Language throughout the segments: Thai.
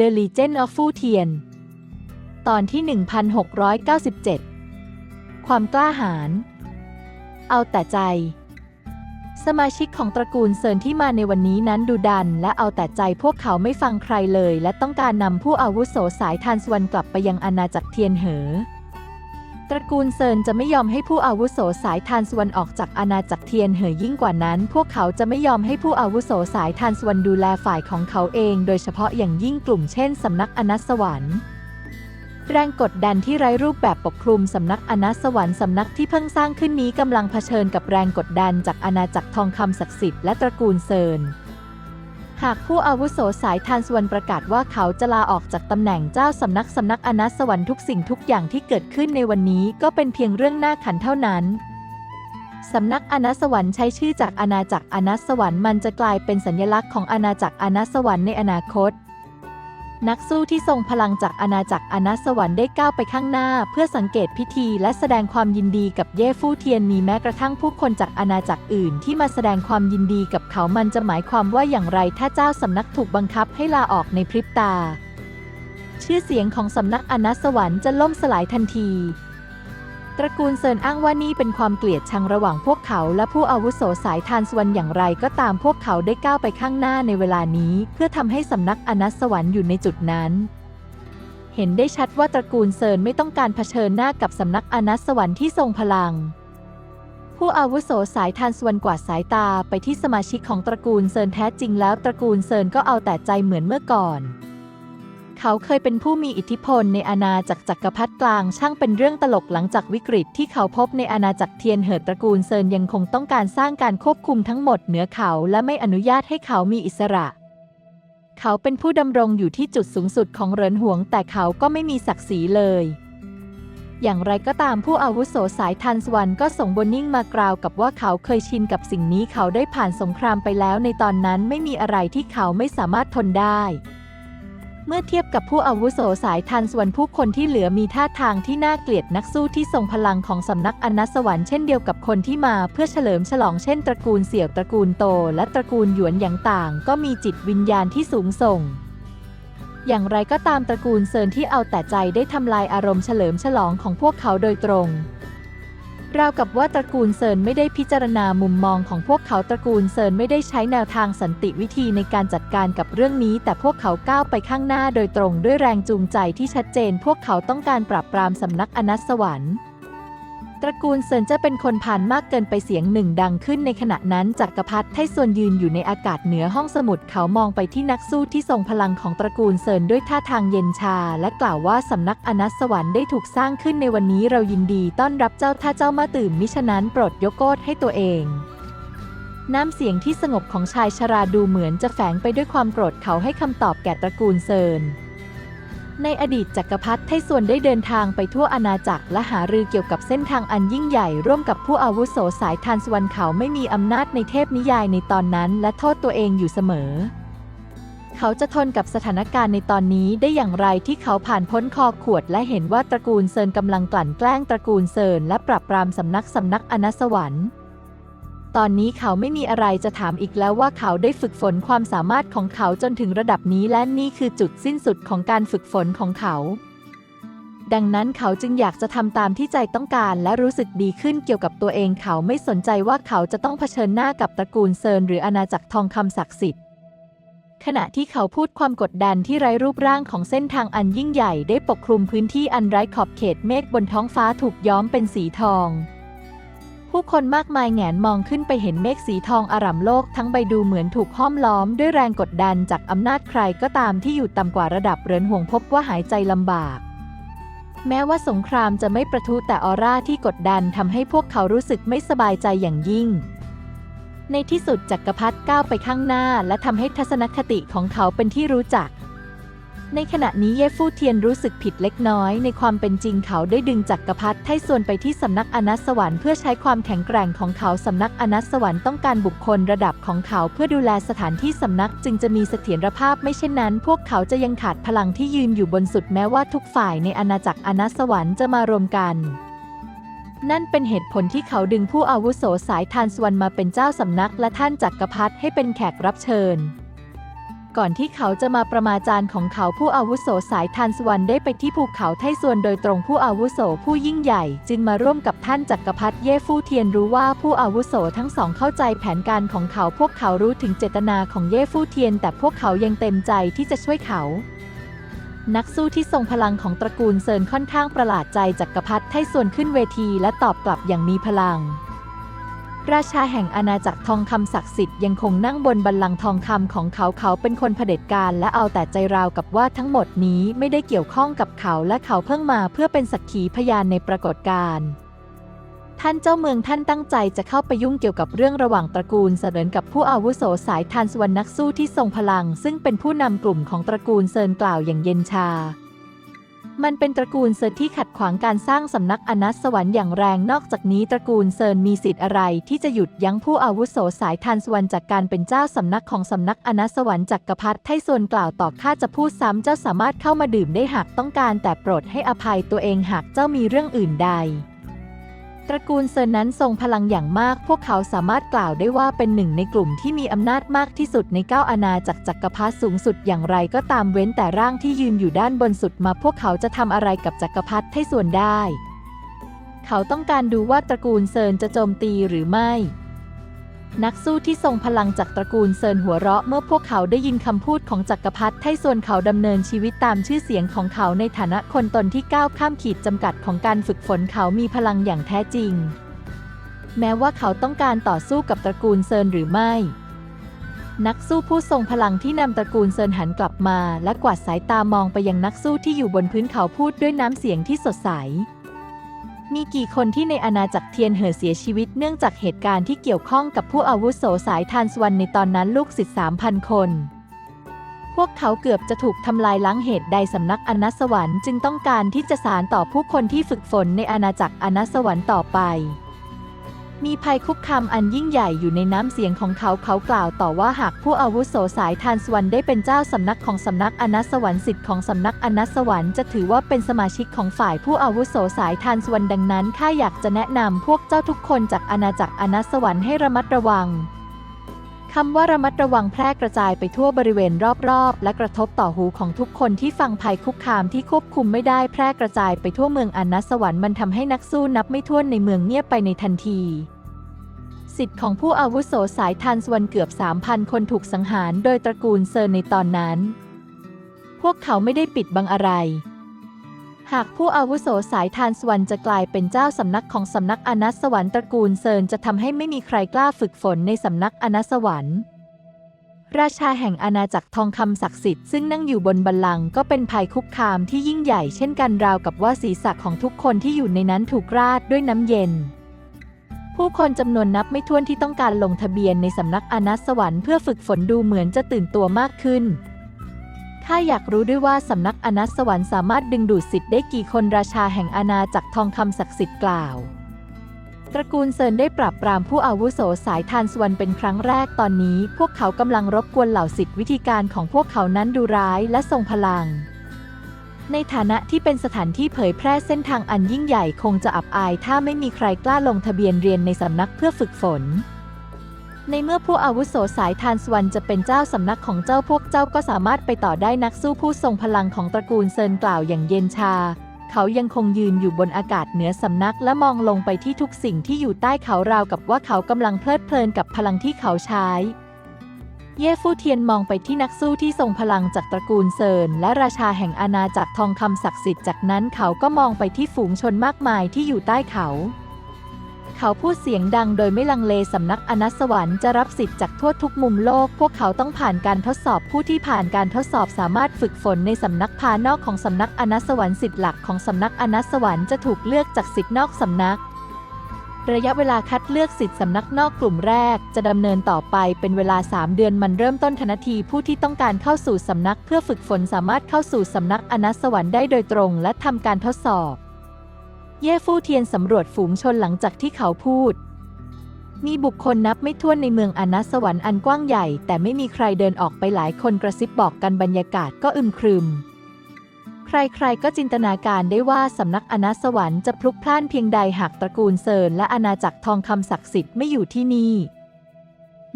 The Legend of Fu Tian ตอนที่ 1697 ความกล้าหาญ เอาแต่ใจ สมาชิกของตระกูลเซินที่มาในวันนี้นั้นดูดัน และเอาแต่ใจพวกเขาไม่ฟังใครเลย และต้องการนำผู้อาวุโสสายทานสวรรค์กลับไปยังอาณาจักรเทียนเหอ ตระกูลเซินจะไม่ยอมให้ผู้อาวุโสสายทานสวรรค์ออกจากอาณาจักรเทียนเหอยิ่งกว่านั้น พวกเขาจะไม่ยอมให้ผู้อาวุโสสายทานสวรรค์ดูแลฝ่ายของเขาเอง โดยเฉพาะอย่างยิ่งกลุ่มเช่นสำนักอนัสวรรค์แรงกดดันที่ไร้รูปแบบปกคลุมสำนักอนัสสวรรค์สำนักที่เพิ่งสร้างขึ้นนี้กำลังเผชิญกับแรงกดดันจากอาณาจักรทองคำศักดิ์สิทธิ์และตระกูลเซิน หากผู้อาวุโสสายทานสวรรค์ประกาศว่าเขาจะลาออกจากตำแหน่งเจ้าสำนักสำนักอนัสวรรค์ทุกสิ่งทุกอย่างที่เกิดขึ้นในวันนี้ก็เป็นเพียงเรื่องหน้าขันเท่านั้นสำนักอนัสวรรค์ใช้ชื่อจากอาณาจักรอนัสวรรค์มันจะกลายเป็นสัญลักษณ์ของอาณาจักรอนัสสวรรค์ในอนาคต นักสู้ที่ทรงพลังจากอาณาจักรอนัสวรรค์ได้ก้าวไปข้างหน้า เพื่อสังเกตพิธีและแสดงความยินดีกับเย่ฟู่เทียนมีแม้กระทั่งผู้คนจากอาณาจักรอื่น ที่มาแสดงความยินดีกับเขามันจะหมายความว่าอย่างไรถ้าเจ้าสำนักถูกบังคับให้ลาออกในพริบตา ชื่อเสียงของสำนักอนัสสวรรค์จะล่มสลายทันที ตระกูลเซินอ้างว่านี่เป็นความเกลียดชังระหว่างพวกเขาและผู้อาวุโสสายทานสวรรค์อย่างไรก็ตามพวกเขาได้ก้าวไปข้างหน้าในเวลานี้ เพื่อทำให้สำนักอนัสสวรรค์อยู่ในจุดนั้น เห็นได้ชัดว่าตระกูลเซินไม่ต้องการเผชิญหน้ากับสำนักอนัสสวรรค์ที่ทรงพลัง ผู้อาวุโสสายทานสวรรค์กวาดสายตาไปที่สมาชิกของตระกูลเซินแท้จริงแล้วตระกูลเซินก็เอาแต่ใจเหมือนเมื่อก่อน เขาเคยเป็นผู้มีอิทธิพลในอาณาจักรจักรพรรดิกลางช่างเป็นเรื่องตลกหลังจากวิกฤตที่เขาพบในอาณาจักรเทียนเหิดตระกูลเซินยังคงต้องการสร้างการควบคุมทั้งหมดเหนือเขาและไม่อนุญาตให้เขามีอิสระ เขาเป็นผู้ดำรงอยู่ที่จุดสูงสุดของเหรินหวง แต่เขาก็ไม่มีศักดิ์ศรีเลยอย่างไรก็ตามผู้อาวุโสสายทันสวรรค์ก็ส่งบนนิ่งมากล่าวกับว่าเขาเคยชินกับสิ่งนี้เขาได้ผ่านสงครามไปแล้วในตอนนั้นไม่มีอะไรที่เขาไม่สามารถทนได้ เมื่อเทียบกับผู้อาวุโสสายทันส่วนผู้คนที่เหลือมีท่าทางที่น่าเกลียดนักสู้ที่ทรงพลังของสำนักอนัสวรรค์เช่นเดียวกับคนที่มาเพื่อเฉลิมฉลองเช่นตระกูลเสี่ยวตระกูลโต และตระกูลหยวนอย่างต่าง ก็มีจิตวิญญาณที่สูงส่ง อย่างไรก็ตามตระกูลเซินที่เอาแต่ใจได้ทำลายอารมณ์เฉลิมฉลองของพวกเขาโดยตรง ราวกับว่าตระกูลเซินไม่ได้พิจารณามุมมองของพวกเขาตระกูลเซินไม่ได้ใช้แนวทางสันติวิธีในการจัดการกับเรื่องนี้ แต่พวกเขาก้าวไปข้างหน้าโดยตรงด้วยแรงจูงใจที่ชัดเจน พวกเขาต้องการปราบปรามสำนักอนัสสวรรค์ ตระกูลเซินจะเป็นคนผ่านมากเกินไปเสียงหนึ่งดังขึ้นในขณะนั้นจักรพรรดิไทส่วนยืนอยู่ในอากาศเหนือห้องสมุดเขามองไปที่นักสู้ที่ทรงพลังของตระกูลเซินด้วยท่าทางเย็นชา และกล่าวว่าสำนักอนัสสวรรค์ได้ถูกสร้างขึ้นในวันนี้เรายินดีต้อนรับเจ้าถ้าเจ้ามาตื่นมิฉะนั้นโปรดยกโทษให้ตัวเองน้ำเสียงที่สงบของชายชราดูเหมือนจะแฝงไปด้วยความโกรธเขาให้คำตอบแก่ตระกูลเซิน ในอดีตจักรพรรดิไทส่วนได้เดินทางไปทั่วอาณาจักรและหารือเกี่ยวกับเส้นทางอันยิ่งใหญ่ ร่วมกับผู้อาวุโสสายทานสวรรค์เขาไม่มีอำนาจในเทพนิยายในตอนนั้น และโทษตัวเองอยู่เสมอ เขาจะทนกับสถานการณ์ในตอนนี้ได้อย่างไรที่เขาผ่านพ้นคอขวด และเห็นว่าตระกูลเซินกำลังกลั่นแกล้งตระกูลเซินและปรับปรามสำนักสำนักอนัสสวรรค์ ตอนนี้เขาไม่มีอะไรจะถามอีกแล้วว่าเขาได้ฝึกฝนความสามารถของเขาจนถึงระดับนี้และนี่คือจุดสิ้นสุดของการฝึกฝนของเขา ดังนั้นเขาจึงอยากจะทำตามที่ใจต้องการและรู้สึกดีขึ้นเกี่ยวกับตัวเองเขาไม่สนใจว่าเขาจะต้องเผชิญหน้ากับตระกูลเซินหรืออาณาจักรทองคำศักดิ์สิทธิ์ขณะที่เขาพูดความกดดันที่ไร้รูปร่างของเส้นทางอันยิ่งใหญ่ได้ปกคลุมพื้นที่อันไร้ขอบเขตเมฆบนท้องฟ้าถูกย้อมเป็นสีทอง ผู้คนมากมายแงนมองขึ้นไปเห็นเมฆสีทองอาร่ำโลกทั้งใบดูเหมือนถูกห้อมล้อมด้วยแรงกดดันจากอำนาจใครก็ตามที่อยู่ต่ำกว่าระดับเรือนห่วงพบว่าหายใจลำบาก แม้ว่าสงครามจะไม่ประทุแต่ออร่าที่กดดันทำให้พวกเขารู้สึกไม่สบายใจอย่างยิ่ง ในที่สุดจักรพรรดิก้าวไปข้างหน้า และทำให้ทัศนคติของเขาเป็นที่รู้จัก ในขณะนี้เย่ฟู่เทียนรู้สึกผิดเล็กน้อย ในความเป็นจริงเขาได้ดึงจักรพรรดิไทส่วนไปที่สำนักอนัสสวรรค์เพื่อใช้ความแข็งแกร่งของเขาสำนักอนัสสวรรค์ต้องการบุคคลระดับของเขาเพื่อดูแลสถานที่สำนักจึงจะมีเสถียรภาพไม่เช่นนั้น พวกเขาจะยังขาดพลังที่ยืนอยู่บนสุดแม้ว่าทุกฝ่ายในอาณาจักรอนัสสวรรค์จะมารวมกันนั่นเป็นเหตุผลที่เขาดึงผู้อาวุโสสายทานสวรรค์มาเป็นเจ้าสำนักและท่านจักรพรรดิให้เป็นแขกรับเชิญ ก่อนที่เขาจะมาประมาจารย์ของเขาผู้อาวุโสสายทานสวรรค์ได้ไปที่ภูเขาไทส่วนโดยตรงผู้อาวุโสผู้ยิ่งใหญ่ จึงมาร่วมกับท่านจักรพรรดิเย่ฟู่เทียนรู้ว่าผู้อาวุโสทั้งสองเข้าใจแผนการของเขาพวกเขารู้ถึงเจตนาของเย่ฟู่เทียน แต่พวกเขายังเต็มใจที่จะช่วยเขานักสู้ที่ทรงพลังของตระกูลเซินค่อนข้างประหลาดใจจักรพรรดิไทส่วนขึ้นเวทีและตอบกลับอย่างมีพลัง ราชาแห่งอาณาจักรทองคำศักดิ์สิทธิ์ยังคงนั่งบนบัลลังก์ทองคำของเขาเขาเป็นคนเผด็จการและเอาแต่ใจราวกับว่าทั้งหมดนี้ไม่ได้เกี่ยวข้องกับเขาและเขาเพิ่งมาเพื่อเป็นสักขีพยานในปรากฏการณ์ท่านเจ้าเมืองท่านตั้งใจจะเข้าไปยุ่งเกี่ยวกับเรื่องระหว่างตระกูลเสริญกับผู้อาวุโสสายทานสวรรณนักสู้ที่ทรงพลัง ซึ่งเป็นผู้นำกลุ่มของตระกูลเซินกล่าวอย่างเย็นชา มันเป็นตระกูลเซินที่ขัดขวางการสร้างสำนักอนัสสวรรค์อย่างแรงนอกจากนี้ตระกูลเซินมีสิทธิ์อะไร ที่จะหยุดยั้งผู้อาวุโสสายทานสวรรค์จากการเป็นเจ้าสำนักของสำนักอนัสสวรรค์จักรพรรดิไทส่วนกล่าวต่อข้าจะพูดซ้ำเจ้าสามารถเข้ามาดื่มได้หากต้องการแต่โปรดให้อภัยตัวเองหากเจ้ามีเรื่องอื่นใด ตระกูลเซินนั้นทรงพลังอย่างมาก พวกเขาสามารถกล่าวได้ว่าเป็นหนึ่งในกลุ่มที่มีอำนาจมากที่สุดในเก้าอาณาจักรจักรพรรดิสูงสุดอย่างไรก็ตามเว้นแต่ร่างที่ยืนอยู่ด้านบนสุดมาพวกเขาจะทำอะไรกับจักรพรรดิให้ส่วนได้ เขาต้องการดูว่าตระกูลเซินจะโจมตีหรือไม่ นักสู้ที่ทรงพลังจากตระกูลเซินหัวเราะเมื่อพวกเขาได้ยินคำพูดของจักรพรรดิไทส่วนเขาดำเนินชีวิตตามชื่อเสียงของเขาในฐานะคนตนที่ก้าวข้ามขีดจำกัดของการฝึกฝนเขามีพลังอย่างแท้จริง แม้ว่าเขาต้องการต่อสู้กับตระกูลเซินหรือไม่ นักสู้ผู้ทรงพลังที่นำตระกูลเซินหันกลับมา และกวาดสายตามองไปยังนักสู้ที่อยู่บนพื้นเขาพูดด้วยน้ำเสียงที่สดใส มีกี่คนที่ในอาณาจักรเทียนเหอเสียชีวิตเนื่องจากเหตุการณ์ที่เกี่ยวข้องกับผู้อาวุโสสายทานสวรรค์ในตอนนั้นลูกศิษย์สามพันคน พวกเขาเกือบจะถูกทำลายล้างเหตุใดสำนักอนัสวรรค์จึงต้องการที่จะสารต่อผู้คนที่ฝึกฝนในอาณาจักรอนัสสวรรค์ต่อไป มีภัยคุกคามอันยิ่งใหญ่อยู่ในน้ำเสียงของเขาเขากล่าวต่อว่าหากผู้อาวุโสสายทานสวรรค์ได้เป็นเจ้าสำนักของสำนักอนัสวรรค์สิทธิ์ของสำนักอนัสวรรค์จะถือว่าเป็นสมาชิกของฝ่ายผู้อาวุโสสายทานสวรรค์ดังนั้นข้าอยากจะแนะนำพวกเจ้าทุกคนจากอาณาจักรอนัสสวรรค์ให้ระมัดระวัง คำว่าระมัดระวังแพร่กระจายไปทั่วบริเวณรอบๆ และกระทบต่อหูของทุกคนที่ฟังภัยคุกคามที่ควบคุมไม่ได้แพร่กระจายไปทั่วเมืองอนัสวรรค์มันทำให้นักสู้นับไม่ถ้วนในเมืองเงียบไปในทันทีสิทธิ์ของผู้อาวุโสสายทานสวรรค์เกือบ 3,000 คนถูกสังหารโดยตระกูลเซอร์ในตอนนั้น พวกเขาไม่ได้ปิดบังอะไร หากผู้อาวุโสสายทานสวรรค์จะกลายเป็นเจ้าสำนักของสำนักอนัสสวรรค์ตระกูลเซินจะทำให้ไม่มีใครกล้าฝึกฝนในสำนักอนัสสวรรค์ ราชาแห่งอาณาจักรทองคำศักดิ์สิทธิ์ซึ่งนั่งอยู่บนบัลลังก์ก็เป็นภัยคุกคามที่ยิ่งใหญ่เช่นกันราวกับว่าศีรษะของทุกคนที่อยู่ในนั้นถูกราดด้วยน้ำเย็น ผู้คนจำนวนนับไม่ถ้วนที่ต้องการลงทะเบียนในสำนักอนัสสวรรค์เพื่อฝึกฝนดูเหมือนจะตื่นตัวมากขึ้น ข้าอยากรู้ด้วยว่าสำนักอนัสสวรรค์สามารถดึงดูดสิทธิ์ได้กี่คนราชาแห่งอาณาจักรทองคำศักดิ์สิทธิ์กล่าว ตระกูลเซินได้ปราบปรามผู้อาวุโสสายทานสวรรค์เป็นครั้งแรกตอนนี้ พวกเขากำลังรบกวนเหล่าสิทธิ์วิธีการของพวกเขานั้นดูร้ายและทรงพลัง ในฐานะที่เป็นสถานที่เผยแพร่เส้นทางอันยิ่งใหญ่คงจะอับอาย ถ้าไม่มีใครกล้าลงทะเบียนเรียนในสำนักเพื่อฝึกฝน ในเมื่อผู้อาวุโสสายทานสวรรค์จะเป็นเจ้าสำนักของเจ้าพวกเจ้าก็สามารถไปต่อได้นักสู้ผู้ทรงพลังของตระกูลเซินกล่าวอย่างเย็นชา เขายังคงยืนอยู่บนอากาศเหนือสำนักและมองลงไปที่ทุกสิ่งที่อยู่ใต้เขาราวกับว่าเขากำลังเพลิดเพลินกับพลังที่เขาใช้ เย่ฟู่เทียนมองไปที่นักสู้ที่ทรงพลังจากตระกูลเซินและราชาแห่งอาณาจักรทองคำศักดิ์สิทธิ์จากนั้นเขาก็มองไปที่ฝูงชนมากมายที่อยู่ใต้เขา เขาพูดเสียงดังโดยไม่ลังเลสำนักอนัสวรรค์จะรับสิทธิ์จากทั่วทุกมุมโลก พวกเขาต้องผ่านการทดสอบผู้ที่ผ่านการทดสอบสามารถฝึกฝนในสำนักภานอกของสำนักอนัสวรรค์สิทธิ์หลักของสำนักอนัสวรรค์จะถูกเลือกจากสิทธิ์นอกสำนัก ระยะเวลาคัดเลือกสิทธิ์สำนักนอกกลุ่มแรก จะดำเนินต่อไปเป็นเวลา 3 เดือนมันเริ่มต้นทันทีผู้ที่ต้องการเข้าสู่สำนักเพื่อฝึกฝนสามารถเข้าสู่สำนักอนัสวรรค์ได้โดยตรง และทำการทดสอบ เย่ฟู่เทียนสำรวจฝูงชนหลังจากที่เขาพูด มีบุคคลนับไม่ถ้วนในเมืองอนัสวรรค์อันกว้างใหญ่ แต่ไม่มีใครเดินออกไปหลายคนกระซิบบอกกันบรรยากาศก็อึมครึม ใครๆก็จินตนาการได้ว่าสำนักอนัสวรรค์จะพลุกพล่านเพียงใดหากตระกูลเซินและอาณาจักรทองคำศักดิ์สิทธิ์ไม่อยู่ที่นี่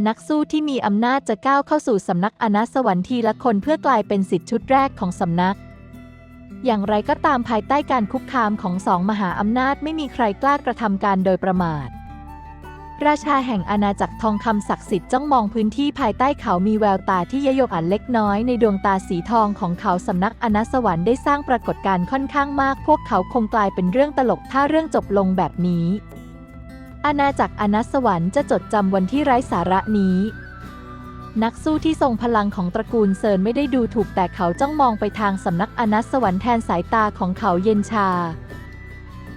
นักสู้ที่มีอำนาจจะก้าวเข้าสู่สำนักอนัสวรรค์ทีละคนเพื่อกลายเป็นสิทธิชุดแรกของสำนัก อย่างไรก็ตามภายใต้การคุกคามของสองมหาอำนาจไม่มีใครกล้ากระทำการโดยประมาท ราชาแห่งอาณาจักรทองคำศักดิ์สิทธิ์จ้องมองพื้นที่ภายใต้เขามีแววตาที่ยโยกอันเล็กน้อยในดวงตาสีทองของเขาสำนักอนัสวรรค์ได้สร้างปรากฏการณ์ค่อนข้างมาก พวกเขาคงกลายเป็นเรื่องตลกถ้าเรื่องจบลงแบบนี้ อาณาจักรอนัสวรรค์จะจดจำวันที่ไร้สาระนี้ นักสู้ที่ทรงพลังของตระกูลเซินไม่ได้ดูถูกแต่เขาจ้องมองไปทางสำนักอนัสวรรค์แทนสายตาของเขาเย็นชา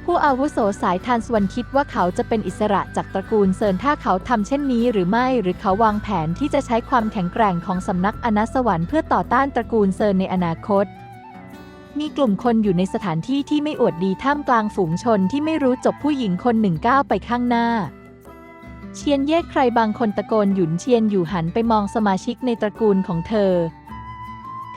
ผู้อาวุโสสายทานสวรรคิดว่าเขาจะเป็นอิสระจากตระกูลเซินถ้าเขาทำเช่นนี้หรือไม่หรือเขาวางแผนที่จะใช้ความแข็งแกร่งของสำนักอนัสวรรค์เพื่อต่อต้านตระกูลเซินในอนาคต มีกลุ่มคนอยู่ในสถานที่ที่ไม่อวดดีท่ามกลางฝูงชนที่ไม่รู้จบผู้หญิงคนหนึ่งก้าวไปข้างหน้า เชียนเย่ใครบางคนตะโกนหยุนเชียนอยู่หันไปมองสมาชิกในตระกูลของเธอ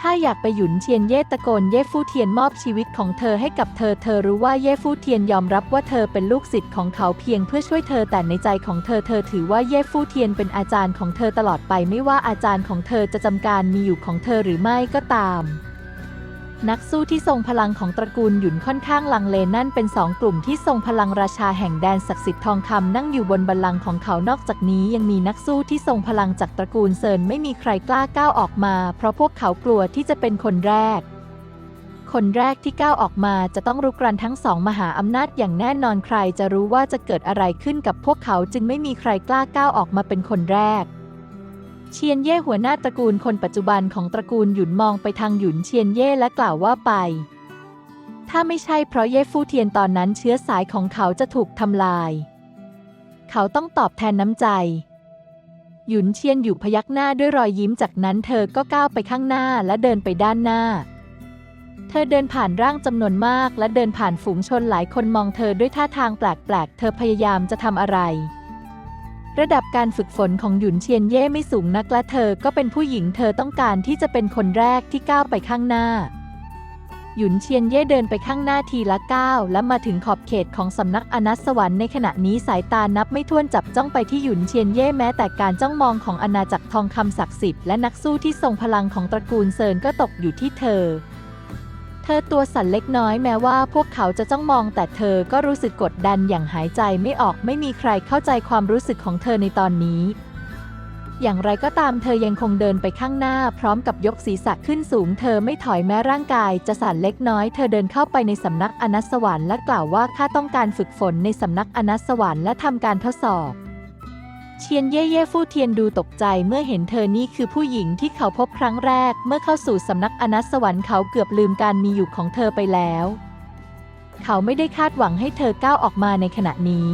ถ้าอยากไปหยุนเชียนเย่ตะโกนเย่ฟู่เทียนมอบชีวิตของเธอให้กับเธอ เธอรู้ว่าเย่ฟู่เทียนยอมรับว่าเธอเป็นลูกศิษย์ของเขาเพียงเพื่อช่วยเธอแต่ในใจของเธอเธอถือว่าเย่ฟู่เทียนเป็นอาจารย์ของเธอตลอดไปไม่ว่าอาจารย์ของเธอจะจำการมีอยู่ของเธอหรือไม่ก็ตาม นักสู้ที่ทรงพลังของตระกูลหยุนค่อนข้างลังเลนั่นเป็นสองกลุ่มที่ทรงพลังราชาแห่งแดนศักดิ์สิทธิ์ทองคำนั่งอยู่บนบัลลังก์ของเขานอกจากนี้ยังมีนักสู้ที่ทรงพลังจากตระกูลเซินไม่มีใครกล้าก้าวออกมา เพราะพวกเขากลัวที่จะเป็นคนแรก คนแรกที่ก้าวออกมาจะต้องรุกรานทั้งสองมหาอำนาจอย่างแน่นอนใครจะรู้ว่าจะเกิดอะไรขึ้นกับพวกเขาจึงไม่มีใครกล้าก้าวออกมาเป็นคนแรก เชียนเย่หัวหน้าตระกูลคนปัจจุบันของตระกูลหยุนมองไปทางหยุนเชียนเย่และกล่าวว่าไป ถ้าไม่ใช่เพราะเย่ฟู่เทียนตอนนั้นเชื้อสายของเขาจะถูกทำลาย เขาต้องตอบแทนน้ำใจ หยุนเชียนอยู่พยักหน้าด้วยรอยยิ้มจากนั้นเธอก็ก้าวไปข้างหน้าและเดินไปด้านหน้า เธอเดินผ่านร่างจำนวนมากและเดินผ่านฝูงชนหลายคนมองเธอด้วยท่าทางแปลกๆ เธอพยายามจะทำอะไร ระดับการฝึกฝนของหยุนเชียนเย่ไม่สูงนักและเธอก็เป็นผู้หญิงเธอต้องการที่จะเป็นคนแรกที่ก้าวไปข้างหน้า หยุนเชียนเย่เดินไปข้างหน้าทีละก้าวและมาถึงขอบเขตของสำนักอนัสสวรรค์ในขณะนี้สายตานับไม่ถ้วนจับจ้องไปที่หยุนเชียนเย่แม้แต่การจ้องมองของอาณาจักรทองคำศักดิ์สิทธิ์และนักสู้ที่ทรงพลังของตระกูลเซินก็ตกอยู่ที่เธอ เธอตัวสั่นเล็กน้อยแม้ว่าพวกเขาจะจ้องมองแต่เธอก็รู้สึกกดดันอย่างหายใจไม่ออกไม่มีใครเข้าใจความรู้สึกของเธอในตอนนี้ อย่างไรก็ตามเธอยังคงเดินไปข้างหน้าพร้อมกับยกศีรษะขึ้นสูง เธอไม่ถอยแม้ร่างกายจะสั่นเล็กน้อย เธอเดินเข้าไปในสำนักอนัสวรรค์และกล่าวว่าข้าต้องการฝึกฝนในสำนักอนัสวรรค์และทำการทดสอบ เชียนเย่เย่ฟู่เทียนดูตกใจเมื่อเห็นเธอนี่คือผู้หญิงที่เขาพบครั้งแรก เมื่อเข้าสู่สำนักอนัสวรรค์เขาเกือบลืมการมีอยู่ของเธอไปแล้ว เขาไม่ได้คาดหวังให้เธอก้าวออกมาในขณะนี้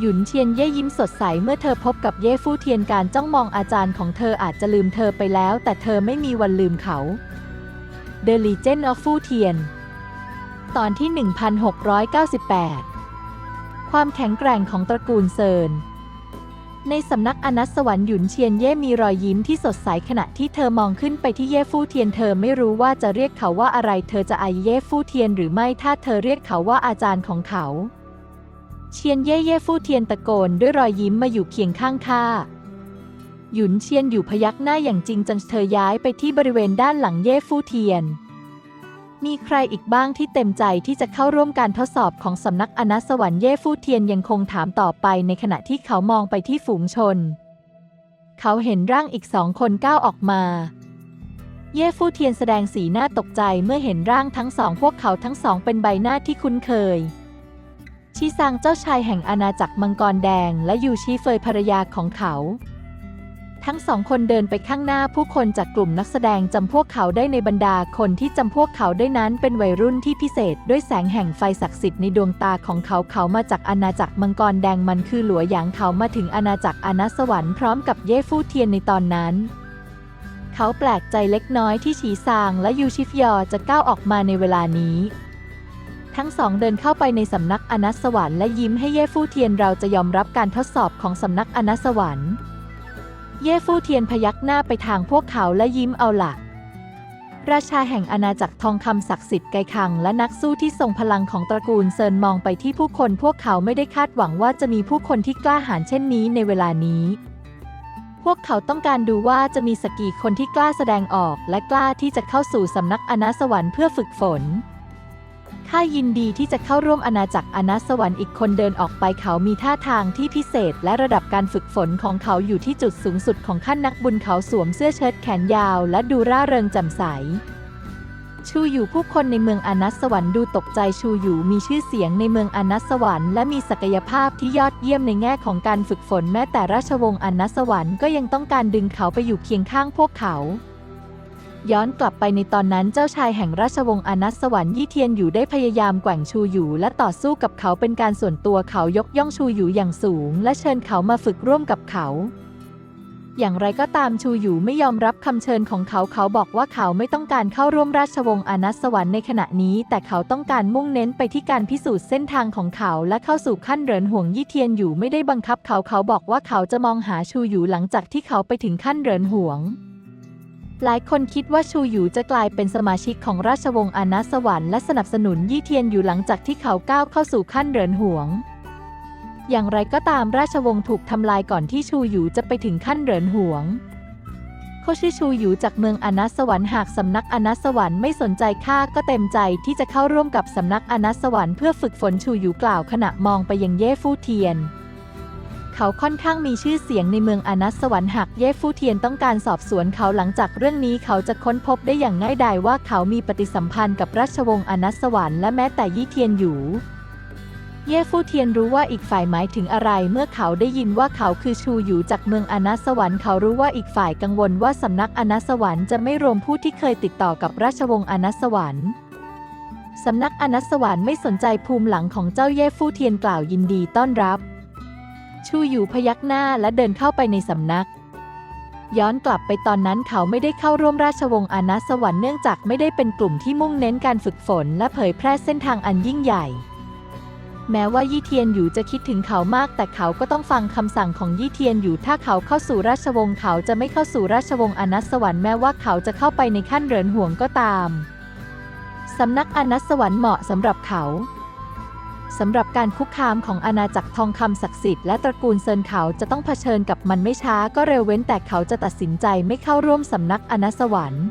หยุนเชียนเย่ยิ้มสดใสเมื่อเธอพบกับเย่ฟู่เทียนการจ้องมองอาจารย์ของเธออาจจะลืมเธอไปแล้ว แต่เธอไม่มีวันลืมเขา The Legend of ฟู่เทียน ตอนที่ 1698 ความแข็งแกร่งของตระกูลเซิน ในสำนักอนัสสวรรค์หยุนเชียนเย่มีรอยยิ้มที่สดใสขณะที่เธอมองขึ้นไปที่เย่ฟู่เทียนเธอไม่รู้ว่าจะเรียกเขาว่าอะไร เธอจะอายเย่ฟู่เทียนหรือไม่ถ้าเธอเรียกเขาว่าอาจารย์ของเขา เชียนเย่เย่ฟู่เทียนตะโกนด้วยรอยยิ้มมาอยู่เคียงข้างข้าหยุนเชียนอยู่พยักหน้าอย่างจริงจังเธอย้ายไปที่บริเวณด้านหลังเย่ฟู่เทียน มีใครอีกบ้างที่เต็มใจที่จะเข้าร่วมการทดสอบของสำนักอนัสวรรค์เย่ฟู่เทียนยังคงถามต่อไปในขณะที่เขามองไปที่ฝูงชน เขาเห็นร่างอีกสองคนก้าวออกมา เย่ฟู่เทียนแสดงสีหน้าตกใจเมื่อเห็นร่างทั้งสองพวกเขาทั้งสองเป็นใบหน้าที่คุ้นเคยชีซางเจ้าชายแห่งอาณาจักรมังกรแดง และยูชีเฟยภรรยาของเขา ทั้งสองคนเดินไปข้างหน้าผู้คนจากกลุ่มนักแสดงจำพวกเขาได้ในบรรดาคนที่จำพวกเขาได้นั้นเป็นวัยรุ่นที่พิเศษ ด้วยแสงแห่งไฟศักดิ์สิทธิ์ในดวงตาของเขาเขามาจากอาณาจักรมังกรแดงมันคือหลัวหยางเขามาถึงอาณาจักรอาณาสวรรค์พร้อมกับเย่ฟู่เทียนในตอนนั้นเขาแปลกใจเล็กน้อยที่ฉีซางและยูชิฟยอจะก้าวออกมาในเวลานี้ ทั้งสองเดินเข้าไปในสำนักอนัสวรรค์และยิ้มให้เย่ฟู่เทียนเราจะยอมรับการทดสอบของสำนักอนัสสวรรค์ เย่ฟู่เทียนพยักหน้าไปทางพวกเขาและยิ้มเอาลักราชาแห่งอาณาจักรทองคำศักดิ์สิทธิ์ไกคัง และนักสู้ที่ทรงพลังของตระกูลเซินมองไปที่ผู้คนพวกเขาไม่ได้คาดหวังว่าจะมีผู้คนที่กล้าหาญเช่นนี้ในเวลานี้ พวกเขาต้องการดูว่าจะมีสกกี่คนที่กล้าแสดงออก และกล้าที่จะเข้าสู่สำนักอนาสวรรค์เพื่อฝึกฝน ข้ายินดีที่จะเข้าร่วมอาณาจักรอนาสวรรค์อีกคนเดินออกไปเขามีท่าทางที่พิเศษและระดับการฝึกฝนของเขาอยู่ที่จุดสูงสุดของขั้นนักบุญเขาสวมเสื้อเชิ้ตแขนยาวและดูร่าเริงแจ่มใสชูอยู่ผู้คนในเมืองอนัสสวรรค์ดูตกใจชูอยู่มีชื่อเสียงในเมืองอนัสสวรรค์และมีศักยภาพที่ยอดเยี่ยมในแง่ของการฝึกฝนแม้แต่ราชวงศ์อนัสสวรรค์ก็ยังต้องการดึงเขาไปอยู่เคียงข้างพวกเขา ย้อนกลับไปในตอนนั้นเจ้าชายแห่งราชวงศ์อนัสวรรค์ยี่เทียนอยู่ได้พยายามแกว่งชูอยู่และต่อสู้กับเขาเป็นการส่วนตัวเขายกย่องชูอยู่อย่างสูง และเชิญเขามาฝึกร่วมกับเขา อย่างไรก็ตามชูอยู่ไม่ยอมรับคำเชิญของเขาเขาบอกว่าเขาไม่ต้องการเข้าร่วมราชวงศ์อนัสสวรรค์ในขณะนี้ แต่เขาต้องการมุ่งเน้นไปที่การพิสูจน์เส้นทางของเขา และเข้าสู่ขั้นเหรินห่วงยี่เทียนอยู่ไม่ได้บังคับเขาเขาบอกว่าเขาจะมองหาชูอยู่หลังจากที่เขาไปถึงขั้นเหรินห่วง หลายคนคิดว่าชูอยู่จะกลายเป็นสมาชิกของราชวงศ์อนัสวรรค์และสนับสนุนยี่เทียนอยู่หลังจากที่เขาก้าวเข้าสู่ขั้นเหรินห่วง อย่างไรก็ตามราชวงศ์ถูกทำลายก่อนที่ชูอยู่จะไปถึงขั้นเหรินห่วงเขาชื่อชูอยู่จากเมืองอนัสวรรค์หากสำนักอนัสวรรค์ไม่สนใจข้าก็เต็มใจที่จะเข้าร่วมกับสำนักอนัสสวรรค์เพื่อฝึกฝนชูอยู่กล่าวขณะมองไปยังเย่ฟู่เทียน เขาค่อนข้างมีชื่อเสียงในเมืองอนัสสวรรค์หากเย่ฟู่เทียนต้องการสอบสวนเขาหลังจากเรื่องนี้เขาจะค้นพบได้อย่างง่ายดายว่าเขามีปฏิสัมพันธ์กับราชวงศ์อนัสสวรรค์และแม้แต่ยี่เทียนอยู่เย่ฟู่เทียนรู้ว่าอีกฝ่ายหมายถึงอะไร เมื่อเขาได้ยินว่าเขาคือชูอยู่จากเมืองอนัสวรรค์เขารู้ว่าอีกฝ่ายกังวลว่าสำนักอนัสวรรค์จะไม่รวมผู้ที่เคยติดต่อกับราชวงศ์อนัสวรรค์สำนักอนัสสวรรค์ไม่สนใจภูมิหลังของเจ้าเย่ฟู่เทียนกล่าวยินดีต้อนรับ ชูอยู่พยักหน้าและเดินเข้าไปในสำนัก ย้อนกลับไปตอนนั้นเขาไม่ได้เข้าร่วมราชวงศ์อนัสสวรรค์เนื่องจากไม่ได้เป็นกลุ่มที่มุ่งเน้นการฝึกฝนและเผยแพร่เส้นทางอันยิ่งใหญ่ แม้ว่ายี่เทียนอยู่จะคิดถึงเขามาก แต่เขาก็ต้องฟังคำสั่งของยี่เทียนอยู่ถ้าเขาเข้าสู่ราชวงศ์เขาจะไม่เข้าสู่ราชวงศ์อนัสสวรรค์แม้ว่าเขาจะเข้าไปในขั้นเหรินห่วงก็ตามสำนักอนัสสวรรค์เหมาะสำหรับเขา สำหรับการคุกคามของอาณาจักรทองคำศักดิ์สิทธิ์และตระกูลเซินเขาจะต้องเผชิญกับมันไม่ช้าก็เร็วเว้นแต่เขาจะตัดสินใจไม่เข้าร่วมสำนักอนัสสวรรค์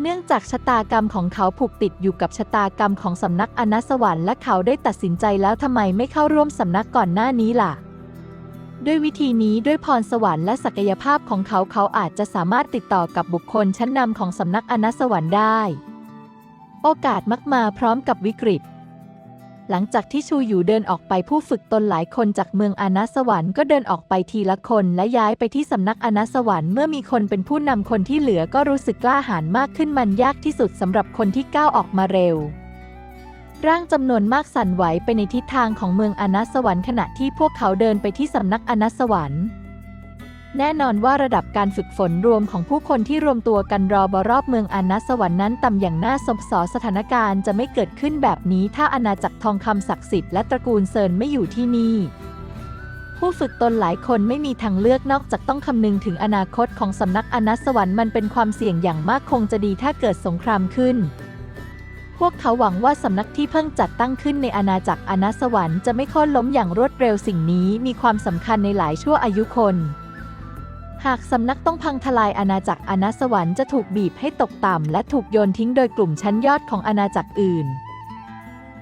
เนื่องจากชะตากรรมของเขาผูกติดอยู่กับชะตากรรมของสำนักอนัสสวรรค์และเขาได้ตัดสินใจแล้วทำไมไม่เข้าร่วมสำนักก่อนหน้านี้ล่ะ ด้วยวิธีนี้ด้วยพรสวรรค์และศักยภาพของเขาเขาอาจจะสามารถติดต่อกับบุคคลชั้นนำของสำนักอนัสสวรรค์ได้ โอกาสมักมาพร้อมกับวิกฤต หลังจากที่ชูอยู่เดินออกไปผู้ฝึกตนหลายคนจากเมืองอนัสสวรรค์ก็เดินออกไปทีละคน และย้ายไปที่สำนักอนัสสวรรค์เมื่อมีคนเป็นผู้นำคนที่เหลือก็รู้สึกกล้าหาญมากขึ้นมันยากที่สุดสำหรับคนที่ก้าวออกมาเร็ว ร่างจำนวนมากสั่นไหวไปในทิศทางของเมืองอนัสสวรรค์ขณะที่พวกเขาเดินไปที่สำนักอนัสสวรรค์ แน่นอนว่าระดับการฝึกฝนรวมของผู้คนที่รวมตัวกันรอบรอบเมืองอนัสสวรรค์นั้นต่ำอย่างน่าสงสารสถานการณ์จะไม่เกิดขึ้นแบบนี้ถ้าอาณาจักรทองคำศักดิ์สิทธิ์และตระกูลเซินไม่อยู่ที่นี่ ผู้ฝึกตนหลายคนไม่มีทางเลือกนอกจากต้องคำนึงถึงอนาคตของสำนักอนัสสวรรค์มันเป็นความเสี่ยงอย่างมากคงจะดีถ้าเกิดสงครามขึ้นพวกเขาหวังว่าสำนักที่เพิ่งจัดตั้งขึ้นในอาณาจักรอนัสสวรรค์จะไม่โค่นล้มอย่างรวดเร็วสิ่งนี้มีความสำคัญในหลายชั่วอายุคน หากสำนักต้องพังทลายอาณาจักรอนัสวรรค์จะถูกบีบให้ตกต่ำและถูกโยนทิ้งโดยกลุ่มชั้นยอดของอาณาจักรอื่น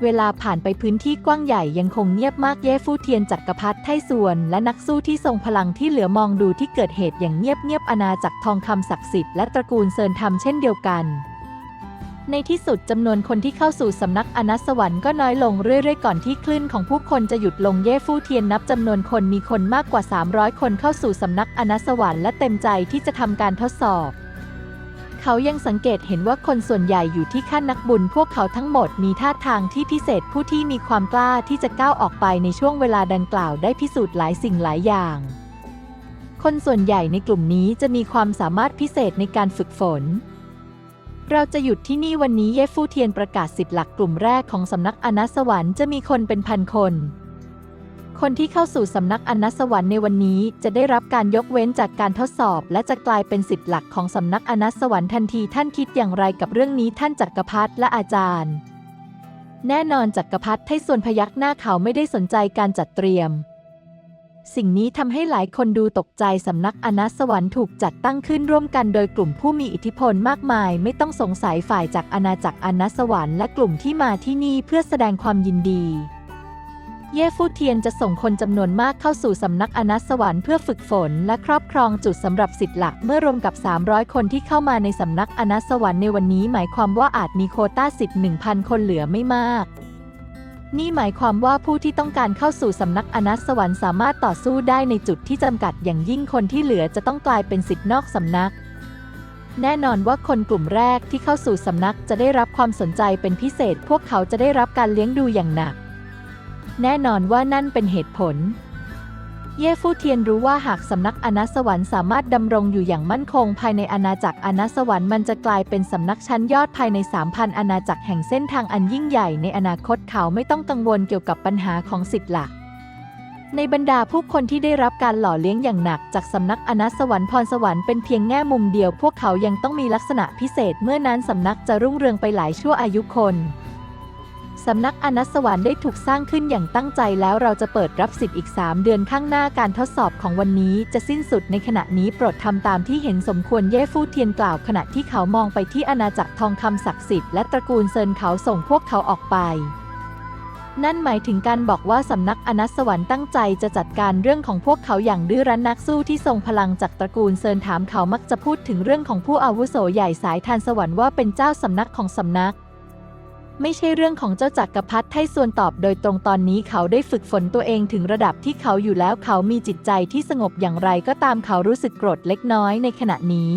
เวลาผ่านไปพื้นที่กว้างใหญ่ยังคงเงียบมากเย่ฟู่เทียนจักรพรรดิไทส่วน และนักสู้ที่ทรงพลังที่เหลือมองดูที่เกิดเหตุอย่างเงียบเงียบอาณาจักรทองคำศักดิ์สิทธิ์และตระกูลเซินทำเช่นเดียวกัน ในที่สุดจำนวนคนที่เข้าสู่สำนักอนัสวรรค์ก็น้อยลงเรื่อยๆ ก่อนที่คลื่นของผู้คนจะหยุดลงเย่ฟู่เทียนนับจำนวนคนมีคนมากกว่า 300 คนเข้าสู่สำนักอนัสสวรรค์และเต็มใจที่จะทำการทดสอบ เขายังสังเกตเห็นว่าคนส่วนใหญ่อยู่ที่ขั้นนักบุญ พวกเขาทั้งหมดมีท่าทางที่พิเศษผู้ที่มีความกล้าที่จะก้าวออกไปในช่วงเวลาดังกล่าวได้พิสูจน์หลายสิ่งหลายอย่าง คนส่วนใหญ่ในกลุ่มนี้จะมีความสามารถพิเศษในการฝึกฝน เราจะหยุดที่นี่วันนี้เยฟู่เทียนประกาศสิทธิ์หลักกลุ่มแรกของสำนักอนัสวรรค์จะมีคนเป็นพันคน คนที่เข้าสู่สำนักอนัสวรรค์ในวันนี้จะได้รับการยกเว้นจากการทดสอบ และจะกลายเป็นสิทธิ์หลักของสำนักอนัสวรรค์ทันทีท่านคิดอย่างไรกับเรื่องนี้ท่านจักรพรรดิและอาจารย์ แน่นอนจักรพรรดิไทส่วนพยักหน้าเขาไม่ได้สนใจการจัดเตรียม สิ่งนี้ทำให้หลายคนดูตกใจสำนักอนัสวรรค์ถูกจัดตั้งขึ้นร่วมกันโดยกลุ่มผู้มีอิทธิพลมากมาย ไม่ต้องสงสัยฝ่ายจากอาณาจักรอนัสวรรค์และกลุ่มที่มาที่นี่เพื่อแสดงความยินดี เย่ฟูเทียนจะส่งคนจำนวนมากเข้าสู่สำนักอนัสวรรค์เพื่อฝึกฝนและครอบครองจุดสำหรับสิทธิ์หลักเมื่อรวมกับ 300 คนที่เข้ามาในสำนักอนัสวรรค์ในวันนี้ หมายความว่าอาจมีโคต้าสิทธิ์1,000 คนเหลือไม่มาก นี่หมายความว่าผู้ที่ต้องการเข้าสู่สำนักอนัสสวรรค์สามารถต่อสู้ได้ในจุดที่จำกัดอย่างยิ่งคนที่เหลือจะต้องกลายเป็นสิทธิ์นอกสำนัก แน่นอนว่าคนกลุ่มแรกที่เข้าสู่สำนักจะได้รับความสนใจเป็นพิเศษ พวกเขาจะได้รับการเลี้ยงดูอย่างหนัก แน่นอนว่านั่นเป็นเหตุผล เย่ฟู่เทียนรู้ว่าหากสำนักอนัสวรรค์สามารถดำรงอยู่อย่างมั่นคง ภายในอาณาจักรอนัสวรรค์มันจะกลายเป็นสำนักชั้นยอดภายใน 3,000 อาณาจักรแห่งเส้นทางอันยิ่งใหญ่ในอนาคตเขาไม่ต้องกังวลเกี่ยวกับปัญหาของสิทธิ์หลัก ในบรรดาผู้คนที่ได้รับการหล่อเลี้ยงอย่างหนัก จากสำนักอนัสสวรรค์พรสวรรค์เป็นเพียงแง่มุมเดียว พวกเขายังต้องมีลักษณะพิเศษเมื่อนั้นสำนักจะรุ่งเรืองไปหลายชั่วอายุคน สำนักอนัสวรรค์ได้ถูกสร้างขึ้นอย่างตั้งใจแล้วเราจะเปิดรับสิทธิ์อีก 3 เดือนข้างหน้าการทดสอบของวันนี้จะสิ้นสุดในขณะนี้โปรดทำตามที่เห็นสมควรเย่ฟู่เทียนกล่าวขณะที่เขามองไปที่อาณาจักรทองคำศักดิ์สิทธิ์และตระกูลเซินเขาส่งพวกเขาออกไป นั่นหมายถึงการบอกว่าสำนักอนัสสวรรค์ตั้งใจจะจัดการเรื่องของพวกเขาอย่างดื้อรั้นนักสู้ที่ทรงพลังจากตระกูลเซินถามเขามักจะพูดถึงเรื่องของผู้อาวุโสใหญ่สายทานสวรรค์ว่าเป็นเจ้าสำนักของสำนัก ไม่ใช่เรื่องของเจ้าจักรพรรดิไทส่วนตอบ โดยตรงตอนนี้เขาได้ฝึกฝนตัวเองถึงระดับที่เขาอยู่แล้วเขามีจิตใจที่สงบอย่างไรก็ตามเขารู้สึกโกรธเล็กน้อยในขณะนี้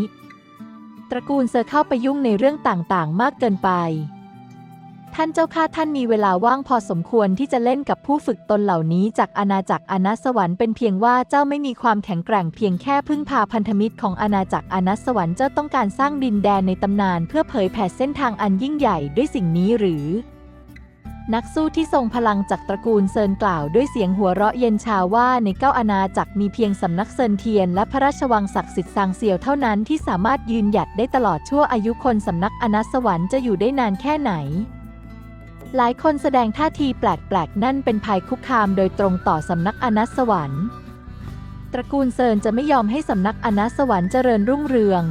ตระกูลเซอร์เข้าไปยุ่งในเรื่องต่างๆ มากเกินไป ท่านเจ้าข้าท่านมีเวลาว่างพอสมควรที่จะเล่นกับผู้ฝึกตนเหล่านี้จากอาณาจักรอนัสสวรรค์เป็นเพียงว่าเจ้าไม่มีความแข็งแกร่งเพียงแค่พึ่งพาพันธมิตรของอาณาจักรอนัสสวรรค์เจ้าต้องการสร้างดินแดนในตำนาน เพื่อเผยแผ่เส้นทางอันยิ่งใหญ่ด้วยสิ่งนี้หรือ นักสู้ที่ทรงพลังจากตระกูลเซินกล่าวด้วยเสียงหัวเราะเย็นชาว่าในเก้าอาณาจักรมีเพียงสำนักเซินเทียนและพระราชวังศักดิ์สิทธิ์ซางเซียวเท่านั้นที่สามารถยืนหยัดได้ตลอดชั่วอายุคนสำนักอนัสวรรค์จะอยู่ได้นานแค่ไหน หลายคนแสดงท่าทีแปลกๆ นั่นเป็นภัยคุกคามโดยตรงต่อสำนักอนัสสวรรค์ตระกูลเซินจะไม่ยอมให้สำนักอนัสสวรรค์เจริญรุ่งเรือง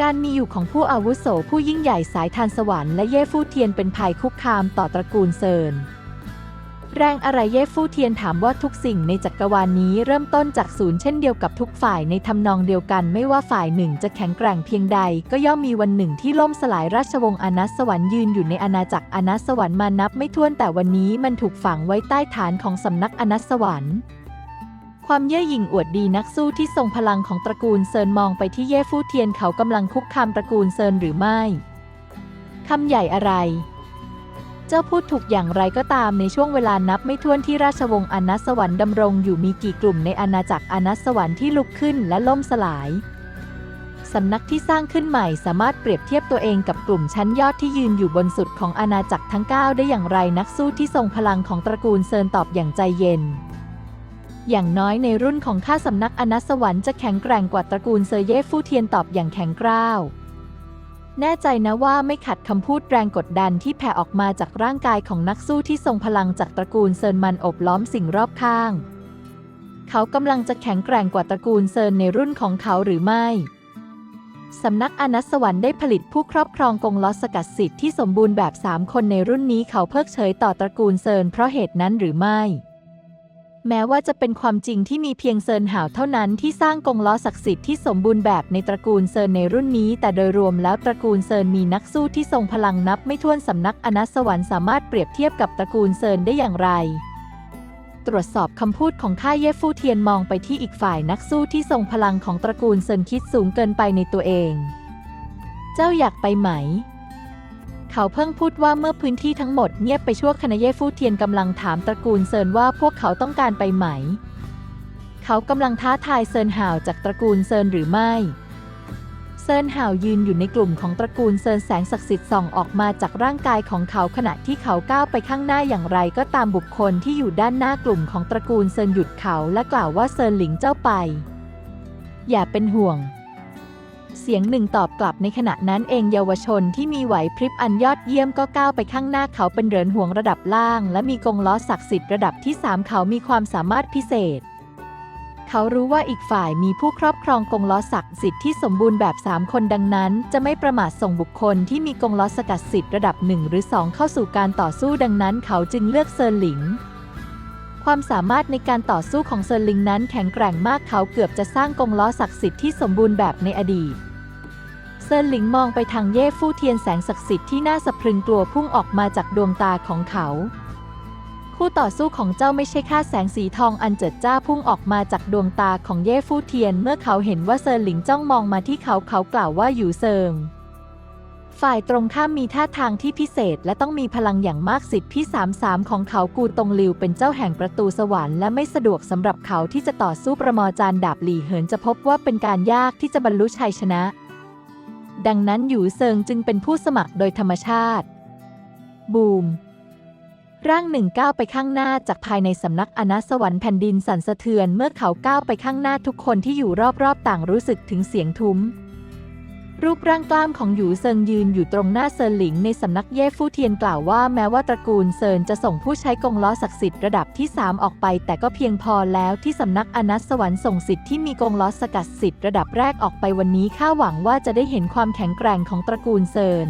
การมีอยู่ของผู้อาวุโสผู้ยิ่งใหญ่สายทานสวรรค์และเย่ฟู่เทียนเป็นภัยคุกคามต่อตระกูลเซิน แรงอะไรเย่ฟู่เทียนถามว่าทุกสิ่งในจักรวาลนี้เริ่มต้นจากศูนย์เช่นเดียวกับทุกฝ่ายในทำนองเดียวกัน ไม่ว่าฝ่ายหนึ่งจะแข็งแกร่งเพียงใด ก็ย่อมมีวันหนึ่งที่ล่มสลายราชวงศ์อนัสวรรค์ยืนอยู่ในอาณาจักรอนัสวรรค์มานับไม่ถ้วนแต่วันนี้มันถูกฝังไว้ใต้ฐานของสำนักอนัสสวรรค์ความเย่อหยิ่งอวดดีนักสู้ที่ทรงพลังของตระกูลเซินมองไปที่เย่ฟู่เทียนเขากำลังคุกคามตระกูลเซินหรือไม่คำใหญ่อะไร เจ้าพูดถูกอย่างไรก็ตามในช่วงเวลานับไม่ถ้วนที่ราชวงศ์อนัสวรรค์ดำรงอยู่มีกี่กลุ่มในอาณาจักรอนัสวรรค์ที่ลุกขึ้นและล่มสลายสำนักที่สร้างขึ้นใหม่สามารถเปรียบเทียบตัวเองกับกลุ่มชั้นยอดที่ยืนอยู่บนสุดของอาณาจักรทั้ง 9 ได้อย่างไรนักสู้ที่ทรงพลังของตระกูลเซินตอบอย่างใจเย็น อย่างน้อยในรุ่นของข้าสำนักอนัสวรรค์จะแข็งแกร่งกว่าตระกูลเซอร์เย่ฟู่เทียนตอบอย่างแข็งกร้าว แน่ใจนะว่าไม่ขัดคำพูดแรงกดดันที่แผ่ออกมาจากร่างกายของนักสู้ที่ทรงพลังจากตระกูลเซินมันอบล้อมสิ่งรอบข้าง เขากำลังจะแข็งแกร่งกว่าตระกูลเซินในรุ่นของเขาหรือไม่สำนักอนัสวรรค์ได้ผลิตผู้ครอบครองกงลอสกัดสิทธิ์ที่สมบูรณ์แบบ 3 คนในรุ่นนี้เขาเพิกเฉยต่อตระกูลเซินเพราะเหตุนั้นหรือไม่ แม้ว่าจะเป็นความจริงที่มีเพียงเซินหาวเท่านั้นที่สร้างกงล้อศักดิ์สิทธิ์ที่สมบูรณ์แบบในตระกูลเซินในรุ่นนี้ แต่โดยรวมแล้วตระกูลเซินมีนักสู้ที่ทรงพลังนับไม่ถ้วนสำนักอนัสวรรค์สามารถเปรียบเทียบกับตระกูลเซินได้อย่างไร ตรวจสอบคำพูดของข้าเย่ฟู่เทียนมองไปที่อีกฝ่ายนักสู้ที่ทรงพลังของตระกูลเซินคิดสูงเกินไปในตัวเอง เจ้าอยากไปไหม เขาเพิ่งพูดว่าเมื่อพื้นที่ทั้งหมดเงียบไปชั่วขณะเย่ฟู่เทียนกำลังถามตระกูลเซินว่าพวกเขาต้องการไปไหม เขากำลังท้าทายเซินห่าวจากตระกูลเซินหรือไม่เซินห่าวยืนอยู่ในกลุ่มของตระกูลเซินแสงศักดิ์สิทธิ์ส่องออกมาจากร่างกายของเขาขณะที่เขาก้าวไปข้างหน้าอย่างไรก็ตามบุคคลที่อยู่ด้านหน้ากลุ่มของตระกูลเซินหยุดเขาและกล่าวว่าเซินหลิงเจ้าไป อย่าเป็นห่วง เสียงหนึ่งตอบกลับในขณะนั้นเองเยาวชนที่มีไหวพริบอันยอดเยี่ยมก็ก้าวไปข้างหน้าเขาเป็นเหรินห่วงระดับล่าง และมีกงล้อศักดิ์สิทธิ์ระดับที่ 3 เขามีความสามารถพิเศษ เขารู้ว่าอีกฝ่ายมีผู้ครอบครองกงล้อศักดิ์สิทธิ์ที่สมบูรณ์แบบ 3 คนดังนั้น จะไม่ประมาทส่งบุคคลที่มีกงล้อสกัดสิทธิ์ระดับ 1 หรือ 2 เข้าสู่การต่อสู้ดังนั้น เขาจึงเลือกเซิร์หลิง ความสามารถในการต่อสู้ของเซิร์ลิงนั้นแข็งแกร่งมากเขาเกือบจะสร้างกงล้อศักดิ์สิทธิ์ที่สมบูรณ์แบบในอดีต เซิร์ลิงมองไปทางเย่ฟู่เทียนแสงศักดิ์สิทธิ์ที่น่าสะพรึงกลัวพุ่งออกมาจากดวงตาของเขา คู่ต่อสู้ของเจ้าไม่ใช่ค่าแสงสีทองอันเจิดจ้าพุ่งออกมาจากดวงตาของเย่ฟู่เทียน เมื่อเขาเห็นว่าเซิร์ลิงจ้องมองมาที่เขาเขากล่าวว่าอยู่เซิง ฝ่ายตรงข้ามมีท่าทางที่พิเศษและต้องมีพลังอย่างมากสิทธิ์พี่สามสามของเขากูตงลิวเป็นเจ้าแห่งประตูสวรรค์และไม่สะดวกสำหรับเขาที่จะต่อสู้ประมอจารย์ดาบหลี่เหินจะพบว่าเป็นการยากที่จะบรรลุชัยชนะ ดังนั้นหยูเซิงจึงเป็นผู้สมัครโดยธรรมชาติ บูม ร่างหนึ่งก้าวไปข้างหน้าจากภายในสำนักอนัสวรรค์แผ่นดินสั่นสะเทือนเมื่อเขาก้าวไปข้างหน้าทุกคนที่อยู่รอบๆต่างรู้สึกถึงเสียงทุ้ม รูปร่างกล้ามของหยูเซิงยืนอยู่ตรงหน้าเซินหลิงในสำนักเย่ฟู่เทียนกล่าวว่าแม้ว่าตระกูลเซินจะส่งผู้ใช้กงล้อศักดิ์สิทธิ์ระดับที่ 3 ออกไป แต่ก็เพียงพอแล้วที่สำนักอนัสสวรรค์ส่งสิทธิ์ที่มีกงล้อสกัดสิทธิ์ระดับแรกออกไปวันนี้ข้าหวังว่าจะได้เห็นความแข็งแกร่งของตระกูลเซิน